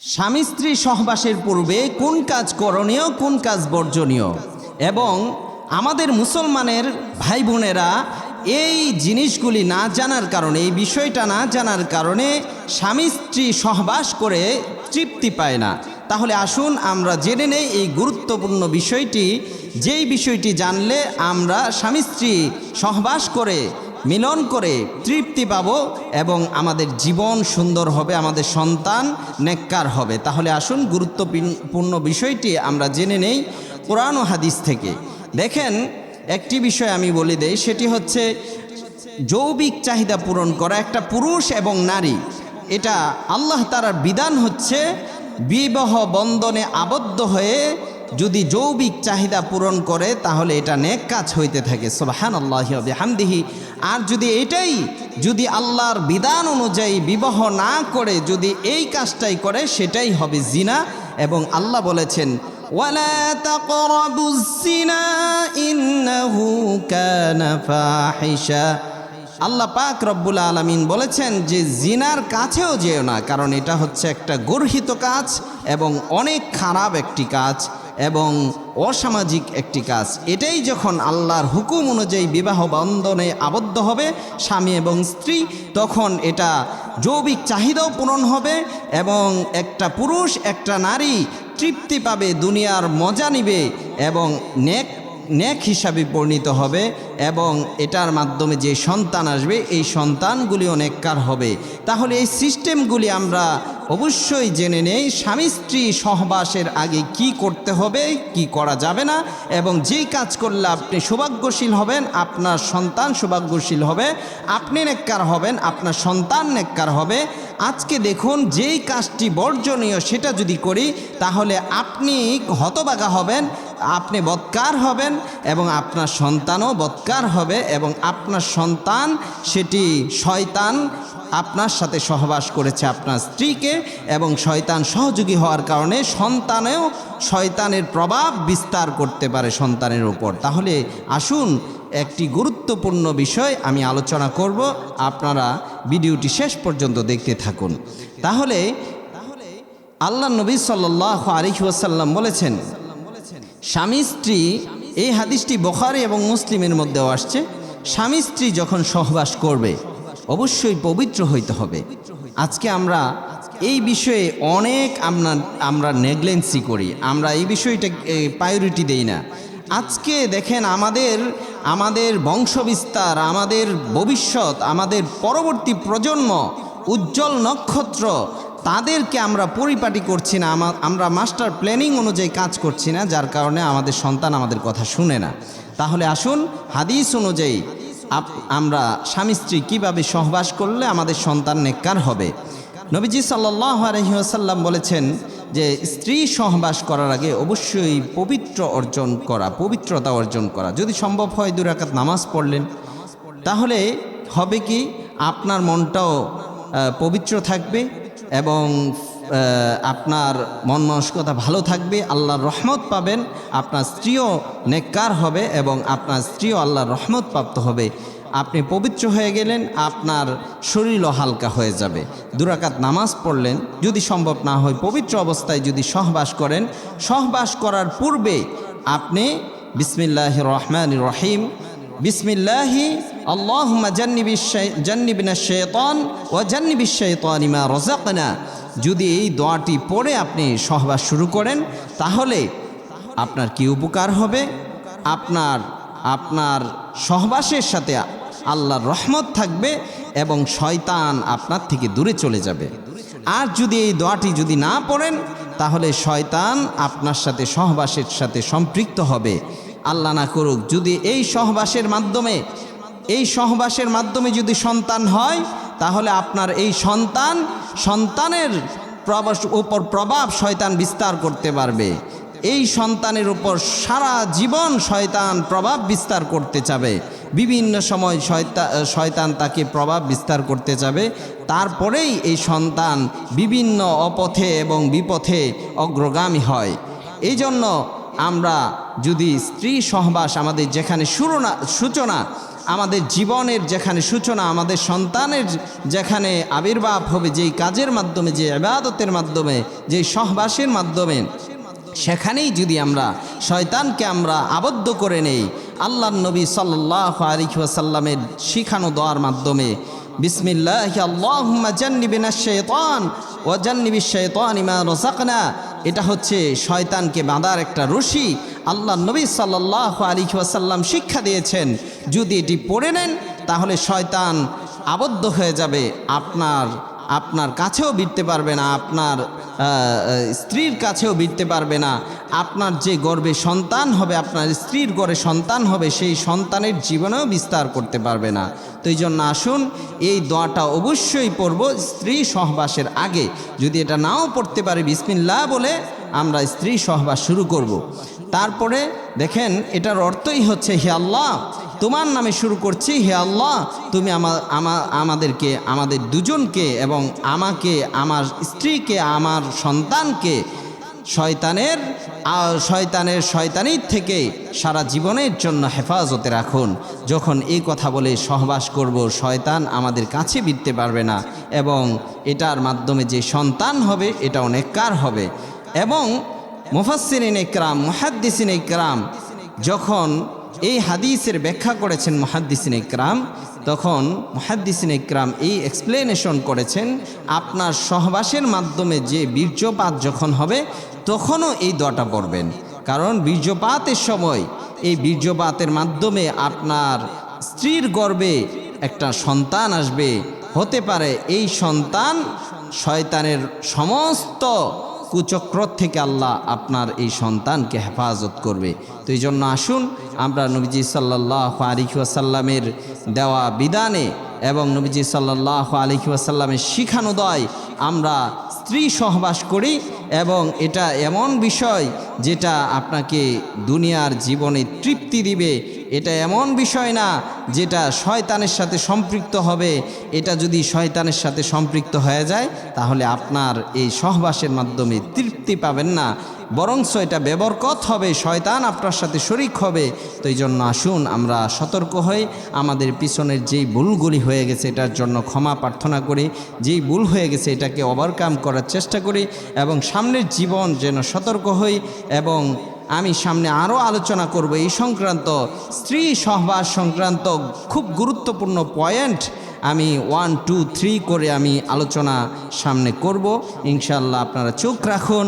স্বামী স্ত্রী সহবাসের পূর্বে কোন কাজ করণীয়, কোন কাজ বর্জনীয়? এবং আমাদের মুসলমানের ভাই বোনেরা এই জিনিসগুলি না জানার কারণে, এই বিষয়টা না জানার কারণে স্বামী স্ত্রী সহবাস করে তৃপ্তি পায় না। তাহলে আসুন আমরা জেনে নেই এই গুরুত্বপূর্ণ বিষয়টি। যেই বিষয়টি জানলে আমরা স্বামী স্ত্রী সহবাস করে মিলন করে তৃপ্তি পাবো এবং আমাদের জীবন সুন্দর হবে, আমাদের সন্তান নেককার হবে। তাহলে আসুন, গুরুত্বপূর্ণ বিষয়টি আমরা জেনে নেই কোরআন ও হাদিস থেকে। দেখেন, একটি বিষয় আমি বলে দেই, সেটি হচ্ছে যৌবিক চাহিদা পূরণ করা, একটা পুরুষ এবং নারী। এটা আল্লাহ তারার বিধান হচ্ছে, বিবাহ বন্ধনে আবদ্ধ হয়ে যদি যৌবিক চাহিদা পূরণ করে, তাহলে এটা নেক কাজ হইতে থাকে। সোবাহান আল্লাহ হামদিহি আর যদি এটাই, যদি আল্লাহর বিধান অনুযায়ী বিবাহ না করে, যদি এই কাজটাই করে, সেটাই হবে জিনা। এবং আল্লাহ বলেছেন আল্লাহ পাক রব্বুল আলমিন বলেছেন যে, জিনার কাছেও যেও না, কারণ এটা হচ্ছে একটা গর্হিত কাজ এবং অনেক খারাপ একটি কাজ। এবং অসামাজিক একটি কাজ। এটাই যখন আল্লাহর হুকুম অনুযায়ী বিবাহ বন্ধনে আবদ্ধ হবে স্বামী এবং স্ত্রী, তখন এটা যৌবিক চাহিদাও পূরণ হবে এবং একটা পুরুষ, একটা নারী তৃপ্তি পাবে, দুনিয়ার মজা নিবে এবং নেক নেক হিসাবে পরিণত হবে এবং এটার মাধ্যমে যে সন্তান আসবে, এই সন্তানগুলি অনেককার হবে। তাহলে এই সিস্টেমগুলি আমরা অবশ্যই জেনে নেই, স্বামী স্ত্রী সহবাসের আগে কি করতে হবে, কি করা যাবে না, এবং যেই কাজ করলে আপনি সৌভাগ্যশীল হবেন, আপনার সন্তান সৌভাগ্যশীল হবে, আপনি নেককার হবেন, আপনার সন্তান নেককার হবে। আজকে দেখুন, যেই কাজটি বর্জনীয় সেটা যদি করি, তাহলে আপনি হতবাগা হবেন আপনি বৎকার হবেন এবং আপনার সন্তানও বৎকার হবে এবং আপনার সন্তান সেটি শয়তান আপনার সাথে সহবাস করেছে আপনার স্ত্রীকে এবং শয়তান সহযোগী হওয়ার কারণে সন্তানেও শয়তানের প্রভাব বিস্তার করতে পারে সন্তানের উপর। তাহলে আসুন একটি গুরুত্বপূর্ণ বিষয় আমি আলোচনা করব। আপনারা ভিডিওটি শেষ পর্যন্ত দেখতে থাকুন। তাহলে আল্লাহ নবী সাল্লাহ আলিহি ওয়াসাল্লাম বলেছেন স্বামী স্ত্রী, এই হাদিসটি বোখারি এবং মুসলিমের মধ্যেও আসছে। স্বামী স্ত্রী যখন সহবাস করবে, অবশ্যই পবিত্র হইতে হবে। আজকে আমরা এই বিষয়ে অনেক আমরা আমরা নেগলেন্সি করি। আমরা এই বিষয়টা প্রায়োরিটি দেই না। আজকে দেখেন আমাদের আমাদের বংশবিস্তার, আমাদের ভবিষ্যৎ, আমাদের পরবর্তী প্রজন্ম, উজ্জ্বল নক্ষত্র তাদেরকে আমরা পরিপাটি করছি না আমরা মাস্টার প্ল্যানিং অনুযায়ী কাজ করছি না, যার কারণে আমাদের সন্তান আমাদের কথা শুনে না। তাহলে আসুন, হাদিস অনুযায়ী আমরা স্বামী স্ত্রী কীভাবে সহবাস করলে আমাদের সন্তান নেককার হবে? নবীজি সাল্লাহ আলহিহাসাল্লাম বলেছেন যে, স্ত্রী সহবাস করার আগে অবশ্যই পবিত্র অর্জন করা, পবিত্রতা অর্জন করা। যদি সম্ভব হয় দু দুরাকাত নামাজ পড়লেন। তাহলে হবে কি, আপনার মনটাও পবিত্র থাকবে এবং আপনার মন মানসিকতা ভালো থাকবে, আল্লাহর রহমত পাবেন, আপনার স্ত্রীও নেককার হবে এবং আপনার স্ত্রীও আল্লাহর রহমত প্রাপ্ত হবে। আপনি পবিত্র হয়ে গেলেন, আপনার শরীরও হালকা হয়ে যাবে। দুরাকাত নামাজ পড়লেন, যদি সম্ভব না হয় পবিত্র অবস্থায় যদি সহবাস করেন, সহবাস করার পূর্বে আপনি বিসমিল্লাহ রহমান রহিম, বিসমিল্লাহি ইমা যদি এই দোয়াটি পড়ে আপনি সহবাস শুরু করেন, তাহলে আপনার কি উপকার হবে? আপনার আপনার সহবাসের সাথে আল্লাহর রহমত থাকবে এবং শয়তান আপনার থেকে দূরে চলে যাবে। আর যদি এই দোয়াটি যদি না পড়েন, তাহলে শয়তান আপনার সাথে সহবাসের সাথে সম্পৃক্ত হবে। আল্লাহ না করুক, যদি এই সহবাসের মাধ্যমে এই সহবাসের মাধ্যমে যদি সন্তান হয়, তাহলে আপনার এই সন্তান সন্তানের প্রবাস উপর প্রভাব শয়তান বিস্তার করতে পারবে। এই সন্তানের উপর সারা জীবন শয়তান প্রভাব বিস্তার করতে চাবে। বিভিন্ন সময় শয়তা, শয়তান তাকে প্রভাব বিস্তার করতে যাবে তারপরেই এই সন্তান বিভিন্ন অপথে এবং বিপথে অগ্রগামী হয়। এই জন্য আমরা যদি স্ত্রী সহবাস আমাদের যেখানে সুরনা, সূচনা আমাদের জীবনের যেখানে সূচনা, আমাদের সন্তানের যেখানে আবির্ভাব হবে, যেই কাজের মাধ্যমে যে আবাদতের মাধ্যমে, যেই সহবাসের মাধ্যমে, সেখানেই যদি আমরা শয়তানকে আমরা আবদ্ধ করে নেই আল্লাহ নবী সাল্লাহ আলিহাসাল্লামের শিখানো দেওয়ার মাধ্যমে, বিসমিল্লাহ আল্লাহুম্মা জান্নিবিনা শাইতান ওয়া জান্নিবিশ শাইতানি মা রাযাকনা এটা হচ্ছে শয়তানকে বাঁধার একটা রশি আল্লাহ নবী সাল্লাহ আলিহাসাল্লাম শিক্ষা দিয়েছেন, যদি এটি পড়ে নেন, তাহলে শয়তান আবদ্ধ হয়ে যাবে, আপনার আপনার কাছেও বিরতে পারবে না, আপনার স্ত্রীর কাছেও বিরতে পারবে না, আপনার যে গর্বে সন্তান হবে, আপনার স্ত্রীর গড়ে সন্তান হবে, সেই সন্তানের জীবনেও বিস্তার করতে পারবে না। তো এই জন্য আসুন, এই দোয়াটা অবশ্যই পড়ব স্ত্রী সহবাসের আগে। যদি এটা নাও পড়তে পারি, বিসমিল্লাহ বলে আমরা স্ত্রী সহবাস শুরু করব। তারপরে দেখেন, এটার অর্থই হচ্ছে, হে আল্লাহ, তোমার নামে শুরু করছি, হে আল্লাহ, তুমি আমার আমা- আমাদেরকে, আমাদের দুজনকে এবং আমাকে, আমার স্ত্রীকে, আমার সন্তানকে, শয়তানের শয়তানের শয়তানির থেকে সারা জীবনের জন্য হেফাজতে রাখুন যখন এই কথা বলে সহবাস করব, শয়তান আমাদের কাছে বিরতে পারবে না এবং এটার মাধ্যমে যে সন্তান হবে, এটা অনেক কার হবে এবং মুফাসসিরিন ইকরাম, মুহাদ্দিসিন ইকরাম যখন এই হাদিসের ব্যাখ্যা করেছেন মুহাদ্দিসিন ইকরাম, তখন মুহাদ্দিসিন ইকরাম এই এক্সপ্লেনেশন করেছেন, আপনার সহবাসের মাধ্যমে যে বীর্যপাত যখন হবে, তখনও এই দোয়াটা পড়বেন। কারণ বীর্যপাতের সময় এই বীর্যপাতের মাধ্যমে আপনার স্ত্রীর গর্ভে একটা সন্তান আসবে। হতে পারে এই সন্তান শয়তানের সমস্ত কুচক্র থেকে আল্লাহ আপনার এই সন্তানকে হেফাজত করবে। তো এই জন্য আসুন, আমরা নবীজি সাল্লাহ আলিহাসাল্লামের দেওয়া বিধানে এবং নবীজি সাল্লাহ আলিহাসাল্লামের শিখানো দয় আমরা স্ত্রী সহবাস করি এবং এটা এমন বিষয় যেটা আপনাকে দুনিয়ার জীবনে তৃপ্তি দিবে। এটা এমন বিষয় না যেটা শয়তানের সাথে সম্পৃক্ত হবে, এটা যদি শয়তানের সাথে সম্পৃক্ত হয়ে যায়, তাহলে আপনার এই সহবাসের মাধ্যমে তৃপ্তি পাবেন না। বরংস এটা বেবরকত হবে, শয়তান আপনার সাথে শরিক হবে। তো এই জন্য আসুন, আমরা সতর্ক হই। আমাদের পিছনের যেই ভুলগুলি হয়ে গেছে, এটার জন্য ক্ষমা প্রার্থনা করি। যেই ভুল হয়ে গেছে, এটাকে ওভারকাম করার চেষ্টা করি এবং সামনের জীবন যেন সতর্ক হই এবং আমি সামনে আরও আলোচনা করব। এই সংক্রান্ত, স্ত্রী সহবাস সংক্রান্ত খুব গুরুত্বপূর্ণ পয়েন্ট আমি ওয়ান টু থ্রি করে আমি আলোচনা সামনে করব। ইনশাল্লাহ আপনারা চোখ রাখুন।